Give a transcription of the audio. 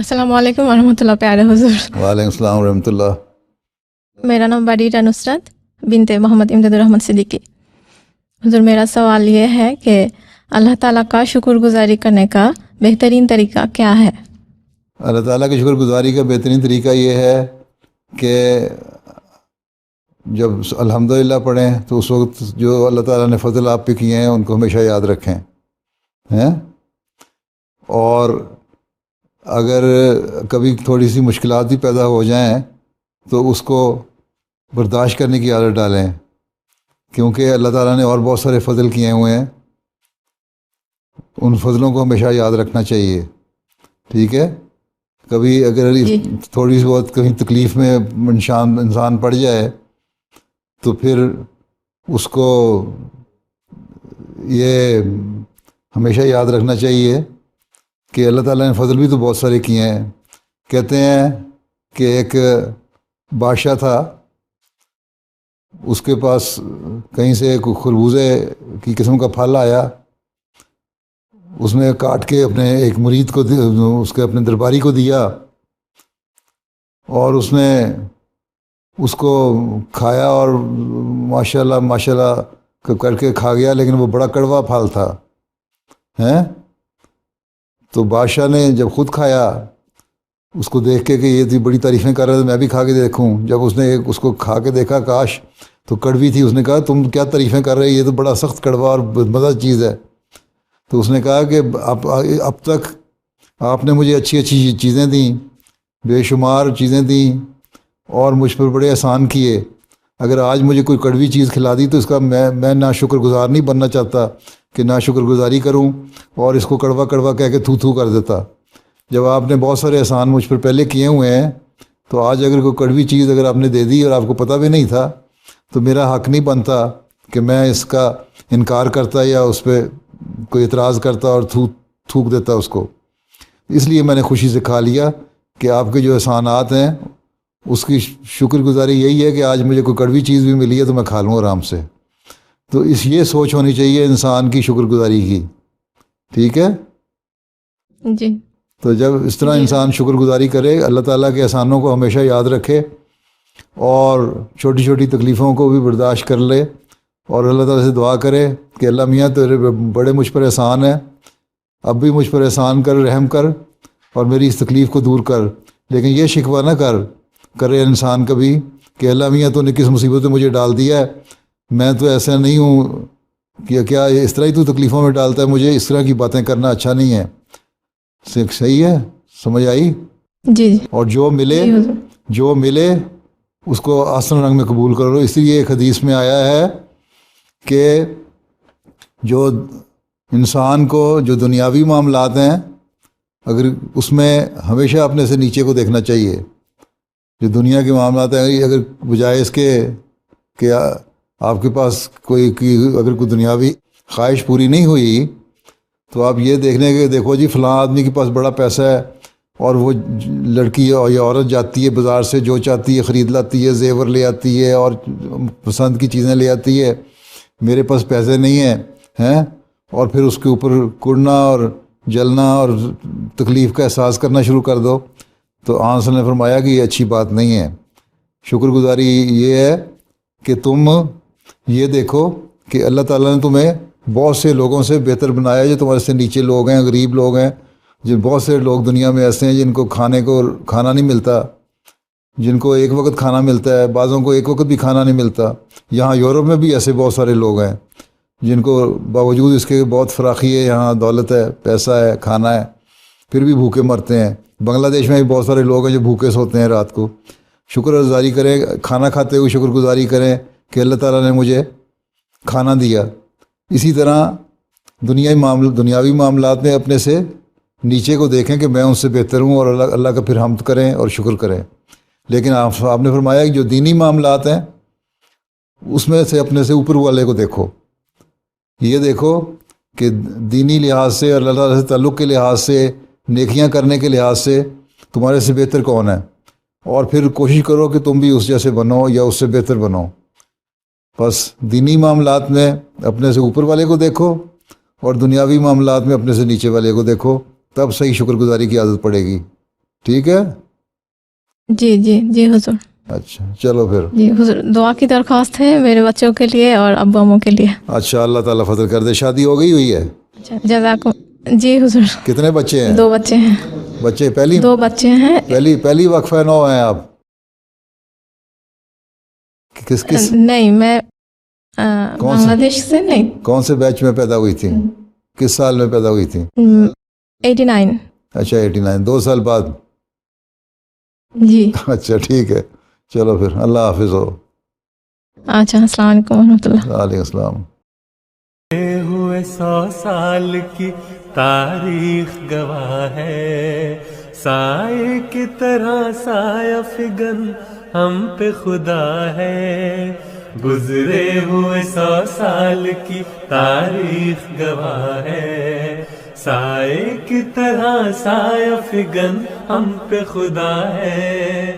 السلام علیکم ورحمۃ اللہ پیارے حضور۔ وعلیکم السلام ورحمۃ اللہ۔ میرا نام باریرا نصرت بنت محمد امداد الرحمن صدیقی۔ حضور میرا سوال یہ ہے کہ اللہ تعالیٰ کا شکر گزاری کرنے کا بہترین طریقہ کیا ہے؟ اللہ تعالیٰ کی شکر گزاری کا بہترین طریقہ یہ ہے کہ جب الحمد للہ پڑھیں تو اس وقت جو اللہ تعالیٰ نے فضل آپ پہ کیے ہیں ان کو ہمیشہ یاد رکھیں ہیں؟ اور اگر کبھی تھوڑی سی مشکلات بھی پیدا ہو جائیں تو اس کو برداشت کرنے کی عادت ڈالیں۔ کیونکہ اللہ تعالیٰ نے اور بہت سارے فضل کیے ہوئے ہیں۔ ان فضلوں کو ہمیشہ یاد رکھنا چاہیے۔ ٹھیک ہے؟ کبھی اگر جی۔ تھوڑی سی بہت کہیں تکلیف میں انسان انسان پڑ جائے تو پھر اس کو یہ ہمیشہ یاد رکھنا چاہیے۔ کہ اللہ تعالیٰ نے فضل بھی تو بہت سارے کیے ہیں۔ کہتے ہیں کہ ایک بادشاہ تھا، اس کے پاس کہیں سے ایک خربوزے کی قسم کا پھل آیا۔ اس نے کاٹ کے اپنے ایک مرید کو اس کے اپنے درباری کو دیا اور اس نے اس کو کھایا اور ماشاء اللہ ماشاء اللہ کر کے کھا گیا، لیکن وہ بڑا کڑوا پھل تھا۔ ہیں؟ تو بادشاہ نے جب خود کھایا، اس کو دیکھ کے کہ یہ تھی بڑی تعریفیں کر رہے تھے میں بھی کھا کے دیکھوں۔ جب اس نے اس کو کھا کے دیکھا، کاش تو کڑوی تھی، اس نے کہا، تم کیا تعریفیں کر رہے یہ تو بڑا سخت کڑوا اور مزہ چیز ہے۔ تو اس نے کہا کہ اب اب تک آپ نے مجھے اچھی اچھی چیزیں دیں، بے شمار چیزیں دیں اور مجھ پر بڑے احسان کیے۔ اگر آج مجھے کوئی کڑوی چیز کھلا دی تو اس کا میں میں نہ شکر گزار نہیں بننا چاہتا۔ کہ نہ شکر گزاری کروں اور اس کو کڑوا کڑوا کہہ کے تھو تھو کر دیتا۔ جب آپ نے بہت سارے احسان مجھ پر پہلے کیے ہوئے ہیں، تو آج اگر کوئی کڑوی چیز اگر آپ نے دے دی اور آپ کو پتہ بھی نہیں تھا، تو میرا حق نہیں بنتا کہ میں اس کا انکار کرتا یا اس پہ کوئی اعتراض کرتا اور تھوک تھوک دیتا اس کو۔ اس لیے میں نے خوشی سے کھا لیا کہ آپ کے جو احسانات ہیں، اس کی شکر گزاری یہی ہے کہ آج مجھے کوئی کڑوی چیز بھی ملی ہے تو میں کھا لوں آرام سے۔ تو اس یہ سوچ ہونی چاہیے انسان کی شکر گزاری کی۔ ٹھیک ہے؟ جی۔ تو جب اس طرح جی۔ انسان شکر گزاری کرے اللہ تعالیٰ کے احسانوں کو ہمیشہ یاد رکھے اور چھوٹی چھوٹی تکلیفوں کو بھی برداشت کر لے اور اللہ تعالیٰ سے دعا کرے کہ اللہ میاں تیرے بڑے مجھ پر احسان ہے اب بھی مجھ پر احسان کر رحم کر اور میری اس تکلیف کو دور کر۔ لیکن یہ شکوہ نہ کر کرے انسان کبھی کہ اللہ میاں تو نے کس مصیبت میں مجھے ڈال دیا ہے۔ میں تو ایسا نہیں ہوں کہ کیا اس طرح ہی تو تکلیفوں میں ڈالتا ہے مجھے اس طرح کی باتیں کرنا اچھا نہیں ہے۔ صحیح ہے سمجھ آئی؟ جی جی۔ اور جو ملے جی جو ملے اس کو آسن رنگ میں قبول کرو۔ اس لیے ایک حدیث میں آیا ہے کہ جو انسان کو جو دنیاوی معاملات ہیں اگر اس میں ہمیشہ اپنے سے نیچے کو دیکھنا چاہیے۔ جو دنیا کے معاملات ہیں اگر بجائے اس کے کہ آپ کے پاس کوئی کی اگر کوئی دنیاوی خواہش پوری نہیں ہوئی تو آپ یہ دیکھنے کے دیکھو جی فلاں آدمی کے پاس بڑا پیسہ ہے اور وہ لڑکی یا عورت جاتی ہے بازار سے جو چاہتی ہے خرید لاتی ہے، زیور لے آتی ہے اور پسند کی چیزیں لے آتی ہے۔ میرے پاس پیسے نہیں ہیں ہیں؟ اور پھر اس کے اوپر کڑنا اور جلنا اور تکلیف کا احساس کرنا شروع کر دو۔ تو آنسر نے فرمایا کہ یہ اچھی بات نہیں ہے۔ شکر گزاری یہ ہے کہ تم یہ دیکھو کہ اللہ تعالیٰ نے تمہیں بہت سے لوگوں سے بہتر بنایا جو تمہارے سے نیچے لوگ ہیں، غریب لوگ ہیں، جو بہت سے لوگ دنیا میں ایسے ہیں جن کو کھانے کو کھانا نہیں ملتا، جن کو ایک وقت کھانا ملتا ہے، بعضوں کو ایک وقت بھی کھانا نہیں ملتا۔ یہاں یورپ میں بھی ایسے بہت سارے لوگ ہیں جن کو باوجود اس کے بہت فراخی ہے، یہاں دولت ہے، پیسہ ہے، کھانا ہے، پھر بھی بھوکے مرتے ہیں۔ بنگلہ دیش میں بھی بہت سارے لوگ ہیں جو بھوکے سوتے ہیں رات کو۔ شکر گزاری کریں، کھانا کھاتے ہوئے شکر گزاری کریں۔ کہ اللہ تعالیٰ نے مجھے کھانا دیا۔ اسی طرح دنیائی معامل، دنیاوی معاملات میں اپنے سے نیچے کو دیکھیں کہ میں ان سے بہتر ہوں اور اللہ اللہ کا پھر حمد کریں اور شکر کریں۔ لیکن آپ آپ نے فرمایا کہ جو دینی معاملات ہیں، اس میں سے اپنے سے اوپر والے کو دیکھو۔ یہ دیکھو کہ دینی لحاظ سے اور اللہ تعالیٰ سے تعلق کے لحاظ سے، نیکیاں کرنے کے لحاظ سے تمہارے سے بہتر کون ہے؟ اور پھر کوشش کرو کہ تم بھی اس جیسے بنو یا اس سے بہتر بنو۔ بس دینی معاملات میں اپنے سے اوپر والے کو دیکھو اور دنیاوی معاملات میں اپنے سے نیچے والے کو دیکھو تب صحیح شکر گزاری کی عادت پڑے گی۔ ٹھیک ہے؟ جی جی جی حضور۔ اچھا چلو پھر۔ جی حضور دعا کی درخواست ہے میرے بچوں کے لیے اور ابو اموں کے لیے۔ اچھا اللہ تعالیٰ فضل کر دے۔ شادی ہو گئی ہوئی ہے؟ اچھا جزاکم۔ جی حضور۔ کتنے بچے ہیں؟ دو بچے ہیں۔ بچے پہلی؟ دو بچے ہیں۔ پہلی پہلی وقفہ نو ہیں آپ؟ کس کس؟ نہیں میں؟ بنگلہ دیش سے؟ نہیں۔ کون سے بیچ میں پیدا ہوئی تھی؟ کس سال میں پیدا ہوئی تھی؟ Eighty nine. اچھا ایٹی نائن۔ دو سال بعد۔ جی۔ اچھا ٹھیک ہے۔ چلو پھر اللہ حافظ ہو۔ اچھا السلام علیکم ورحمۃ اللہ۔ وعلیکم السلام۔ ہوئے سو سال کی تاریخ گواہ ہے۔ سائے کی طرح سایہ فگن ہم پہ خدا ہے۔ گزرے ہوئے سو سال کی تاریخ گواہ ہے۔ سائے کی طرح سایہ فگن ہم پہ خدا ہے۔